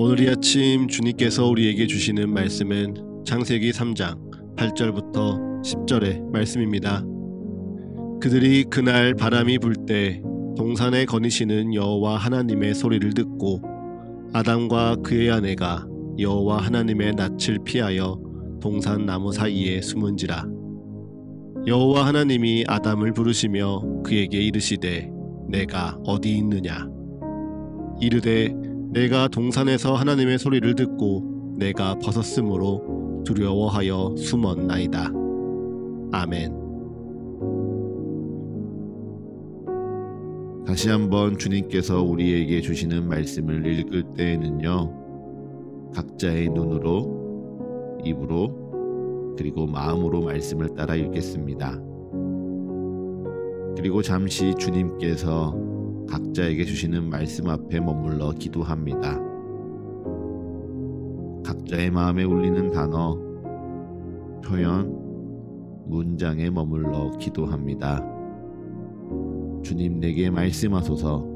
오늘 이 아침 주님께서 우리에게 주시는 말씀은 창세기 3장 8절부터 10절의 말씀입니다. 그들이 그날 바람이 불 때 동산에 거니시는 여호와 하나님의 소리를 듣고 아담과 그의 아내가 여호와 하나님의 낯을 피하여 동산 나무 사이에 숨은지라 여호와 하나님이 아담을 부르시며 그에게 이르시되 내가 어디 있느냐 이르되 내가 동산에서 하나님의 소리를 듣고 내가 벗었으므로 두려워하여 숨었나이다. 아멘. 다시 한번 주님께서 우리에게 주시는 말씀을 읽을 때에는요, 각자의 눈으로, 입으로, 그리고 마음으로 말씀을 따라 읽겠습니다. 그리고 잠시 주님께서 각자에게 주시는 말씀 앞에 머물러 기도합니다. 각자의 마음에 울리는 단어, 표현, 문장에 머물러 기도합니다. 주님 내게 말씀하소서.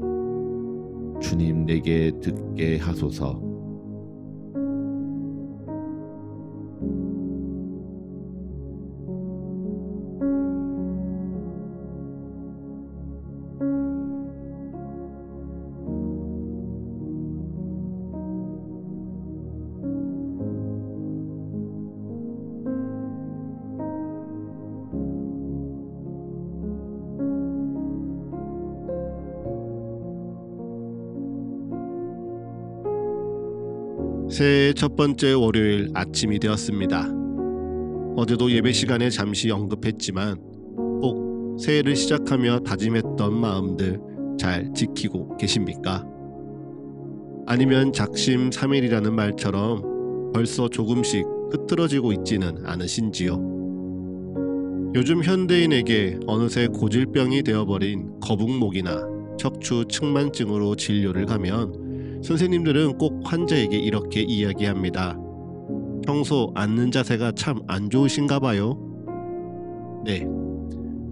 주님 내게 듣게 하소서. 새해 첫 번째 월요일 아침이 되었습니다. 어제도 예배 시간에 잠시 언급했지만 꼭 새해를 시작하며 다짐했던 마음들 잘 지키고 계십니까? 아니면 작심 3일이라는 말처럼 벌써 조금씩 흐트러지고 있지는 않으신지요? 요즘 현대인에게 어느새 고질병이 되어버린 거북목이나 척추 측만증으로 진료를 가면 선생님들은 꼭 환자에게 이렇게 이야기합니다. 평소 앉는 자세가 참 안 좋으신가 봐요. 네.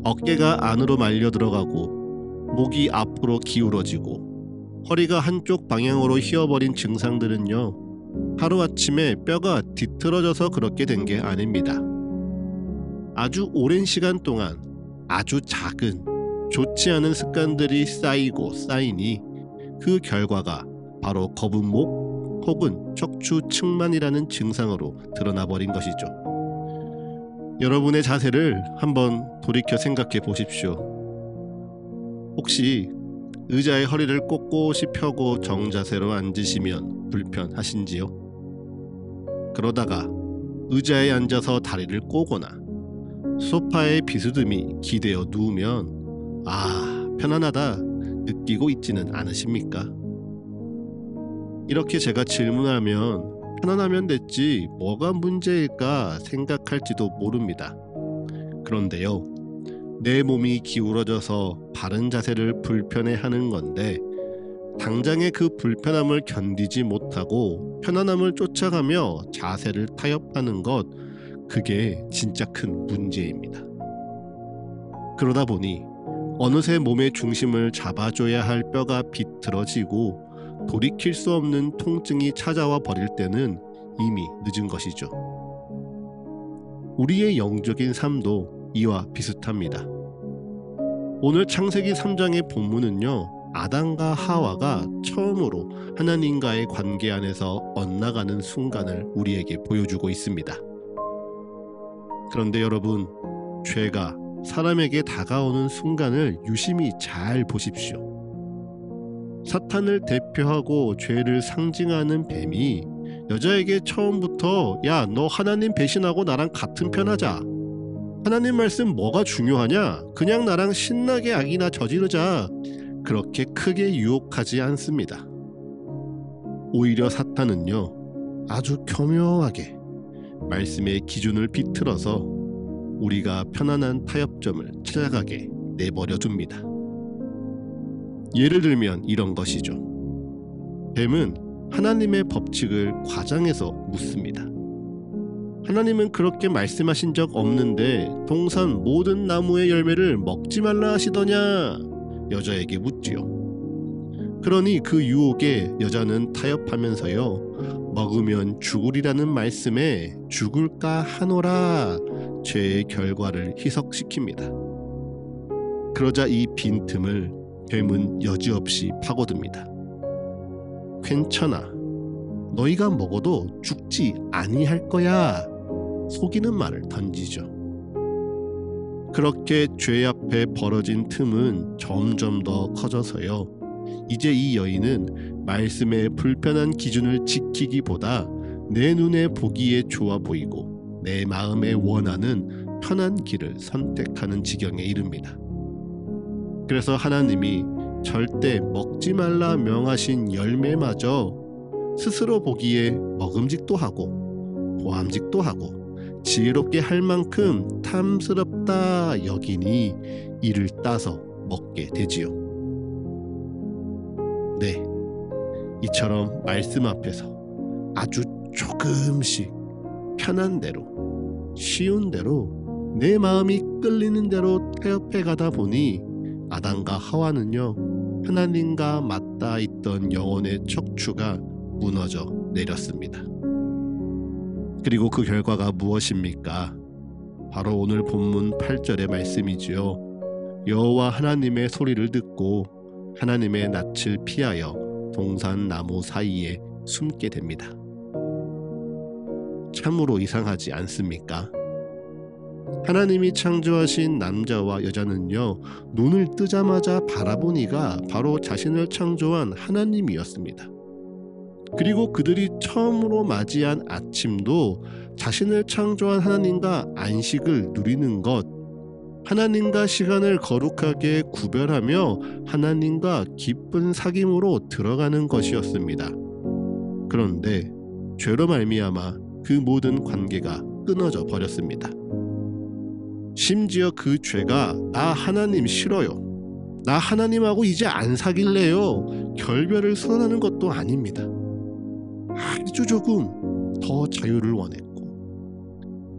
어깨가 안으로 말려 들어가고 목이 앞으로 기울어지고 허리가 한쪽 방향으로 휘어버린 증상들은요. 하루아침에 뼈가 뒤틀어져서 그렇게 된 게 아닙니다. 아주 오랜 시간 동안 아주 작은 좋지 않은 습관들이 쌓이고 쌓이니 그 결과가 바로 거북목 혹은 척추 측만이라는 증상으로 드러나 버린 것이죠. 여러분의 자세를 한번 돌이켜 생각해 보십시오. 혹시 의자의 허리를 꼿꼿이 펴고 정자세로 앉으시면 불편하신지요? 그러다가 의자에 앉아서 다리를 꼬거나 소파에 비스듬히 기대어 누우면 아 편안하다 느끼고 있지는 않으십니까? 이렇게 제가 질문하면 편안하면 됐지 뭐가 문제일까 생각할지도 모릅니다. 그런데요, 내 몸이 기울어져서 바른 자세를 불편해 하는 건데 당장의 그 불편함을 견디지 못하고 편안함을 쫓아가며 자세를 타협하는 것 그게 진짜 큰 문제입니다. 그러다 보니 어느새 몸의 중심을 잡아줘야 할 뼈가 비틀어지고 돌이킬 수 없는 통증이 찾아와 버릴 때는 이미 늦은 것이죠. 우리의 영적인 삶도 이와 비슷합니다. 오늘 창세기 3장의 본문은요. 아담과 하와가 처음으로 하나님과의 관계 안에서 엇나가는 순간을 우리에게 보여주고 있습니다. 그런데 여러분, 죄가 사람에게 다가오는 순간을 유심히 잘 보십시오. 사탄을 대표하고 죄를 상징하는 뱀이 여자에게 처음부터 야, 너 하나님 배신하고 나랑 같은 편 하자. 하나님 말씀 뭐가 중요하냐? 그냥 나랑 신나게 악이나 저지르자. 그렇게 크게 유혹하지 않습니다. 오히려 사탄은요, 아주 교묘하게 말씀의 기준을 비틀어서 우리가 편안한 타협점을 찾아가게 내버려 둡니다. 예를 들면 이런 것이죠. 뱀은 하나님의 법칙을 과장해서 묻습니다. 하나님은 그렇게 말씀하신 적 없는데 동산 모든 나무의 열매를 먹지 말라 하시더냐? 여자에게 묻지요. 그러니 그 유혹에 여자는 타협하면서요. 먹으면 죽으리라는 말씀에 죽을까 하노라 죄의 결과를 희석시킵니다. 그러자 이 빈틈을 뱀은 여지없이 파고듭니다. 괜찮아. 너희가 먹어도 죽지 아니할 거야. 속이는 말을 던지죠. 그렇게 죄 앞에 벌어진 틈은 점점 더 커져서요. 이제 이 여인은 말씀의 불편한 기준을 지키기보다 내 눈에 보기에 좋아 보이고 내 마음에 원하는 편한 길을 선택하는 지경에 이릅니다. 그래서 하나님이 절대 먹지 말라 명하신 열매마저 스스로 보기에 먹음직도 하고 보암직도 하고 지혜롭게 할 만큼 탐스럽다 여기니 이를 따서 먹게 되지요. 네, 이처럼 말씀 앞에서 아주 조금씩 편한 대로 쉬운 대로 내 마음이 끌리는 대로 타협해 가다 보니 아담과 하와는요 하나님과 맞닿아 있던 영혼의 척추가 무너져 내렸습니다. 그리고 그 결과가 무엇입니까? 바로 오늘 본문 8절의 말씀이지요. 여호와 하나님의 소리를 듣고 하나님의 낯을 피하여 동산 나무 사이에 숨게 됩니다. 참으로 이상하지 않습니까? 하나님이 창조하신 남자와 여자는요, 눈을 뜨자마자 바라보니가 바로 자신을 창조한 하나님이었습니다. 그리고 그들이 처음으로 맞이한 아침도 자신을 창조한 하나님과 안식을 누리는 것, 하나님과 시간을 거룩하게 구별하며 하나님과 기쁜 사귐으로 들어가는 것이었습니다. 그런데 죄로 말미암아 그 모든 관계가 끊어져 버렸습니다. 심지어 그 죄가 나 하나님 싫어요. 나 하나님하고 이제 안 사귈래요. 결별을 선언하는 것도 아닙니다. 아주 조금 더 자유를 원했고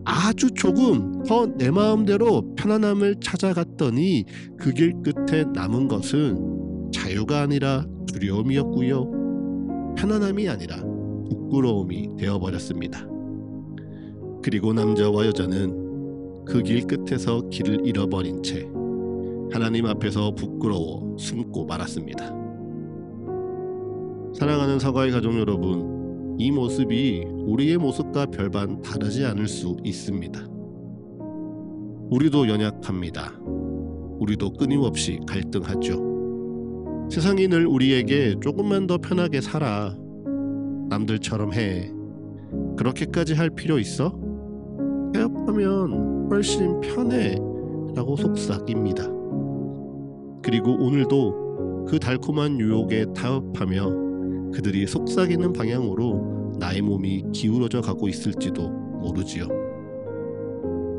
아주 조금 더 내 마음대로 편안함을 찾아갔더니 그 길 끝에 남은 것은 자유가 아니라 두려움이었고요. 편안함이 아니라 부끄러움이 되어버렸습니다. 그리고 남자와 여자는 그 길 끝에서 길을 잃어버린 채 하나님 앞에서 부끄러워 숨고 말았습니다. 사랑하는 사과의 가족 여러분, 이 모습이 우리의 모습과 별반 다르지 않을 수 있습니다. 우리도 연약합니다. 우리도 끊임없이 갈등하죠. 세상이 늘 우리에게 조금만 더 편하게 살아. 남들처럼 해. 그렇게까지 할 필요 있어? 태업하면 훨씬 편해. 라고 속삭입니다. 그리고 오늘도 그 달콤한 유혹에 타협하며 그들이 속삭이는 방향으로 나의 몸이 기울어져 가고 있을지도 모르지요.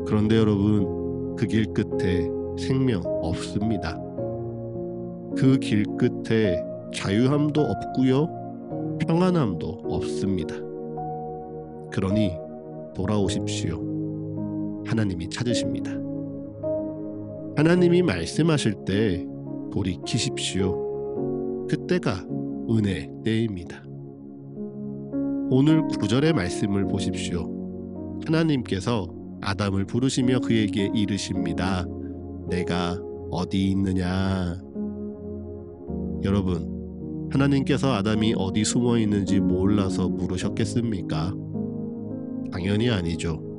그런데 여러분, 그 길 끝에 생명 없습니다. 그 길 끝에 자유함도 없고요. 평안함도 없습니다. 그러니 돌아오십시오. 하나님이 찾으십니다. 하나님이 말씀하실 때 돌이키십시오. 그때가 은혜 때입니다. 오늘 구절의 말씀을 보십시오. 하나님께서 아담을 부르시며 그에게 이르십니다. 내가 어디 있느냐? 여러분, 하나님께서 아담이 어디 숨어 있는지 몰라서 물으셨겠습니까? 당연히 아니죠.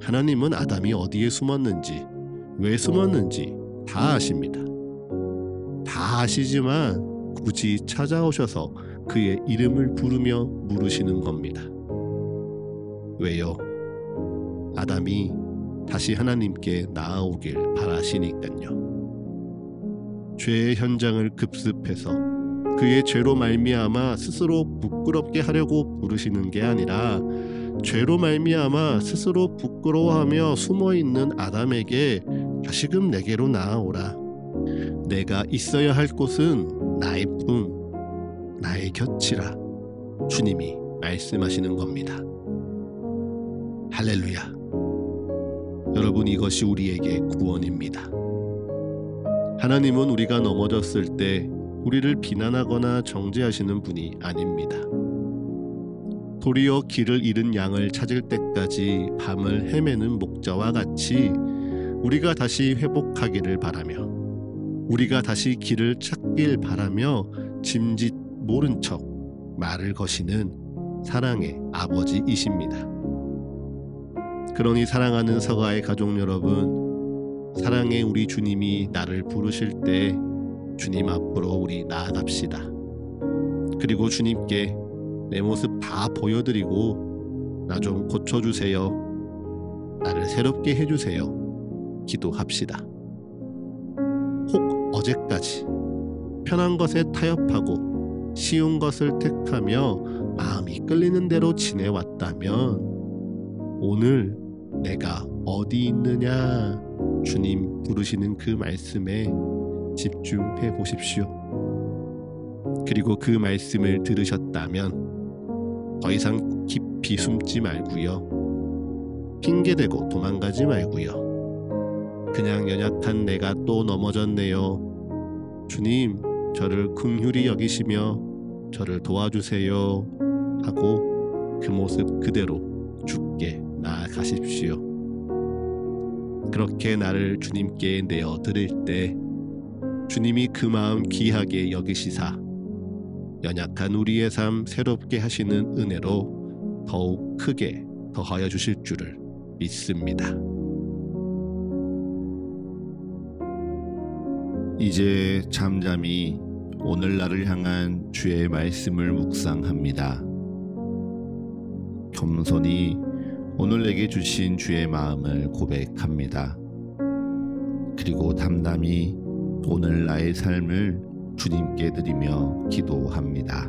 하나님은 아담이 어디에 숨었는지, 왜 숨었는지 다 아십니다. 다 아시지만 굳이 찾아오셔서 그의 이름을 부르며 물으시는 겁니다. 왜요? 아담이 다시 하나님께 나아오길 바라시니깐요. 죄의 현장을 급습해서 그의 죄로 말미암아 스스로 부끄럽게 하려고 부르시는 게 아니라 죄로 말미암아 스스로 부끄러워하며 숨어 있는 아담에게 다시금 내게로 나아오라. 내가 있어야 할 곳은 나의 품, 나의 곁이라. 주님이 말씀하시는 겁니다. 할렐루야. 여러분 이것이 우리에게 구원입니다. 하나님은 우리가 넘어졌을 때 우리를 비난하거나 정죄하시는 분이 아닙니다. 도리어 길을 잃은 양을 찾을 때까지 밤을 헤매는 목자와 같이 우리가 다시 회복하기를 바라며 우리가 다시 길을 찾길 바라며 짐짓 모른 척 말을 거시는 사랑의 아버지이십니다. 그러니 사랑하는 서가의 가족 여러분, 사랑의 우리 주님이 나를 부르실 때 주님 앞으로 우리 나아갑시다. 그리고 주님께 내 모습 다 보여드리고 나 좀 고쳐주세요. 나를 새롭게 해주세요. 기도합시다. 혹 어제까지 편한 것에 타협하고 쉬운 것을 택하며 마음이 끌리는 대로 지내왔다면 오늘 내가 어디 있느냐 주님 부르시는 그 말씀에 집중해 보십시오. 그리고 그 말씀을 들으셨다면 더 이상 깊이 숨지 말고요. 핑계대고 도망가지 말고요. 그냥 연약한 내가 또 넘어졌네요. 주님, 저를 긍휼히 여기시며 저를 도와주세요. 하고 그 모습 그대로 죽게 나아가십시오. 그렇게 나를 주님께 내어 드릴 때 주님이 그 마음 귀하게 여기시사 연약한 우리의 삶 새롭게 하시는 은혜로 더욱 크게 더하여 주실 줄을 믿습니다. 이제 잠잠히 오늘날을 향한 주의 말씀을 묵상합니다. 겸손히 오늘 내게 주신 주의 마음을 고백합니다. 그리고 담담히 오늘 나의 삶을 주님께 드리며 기도합니다.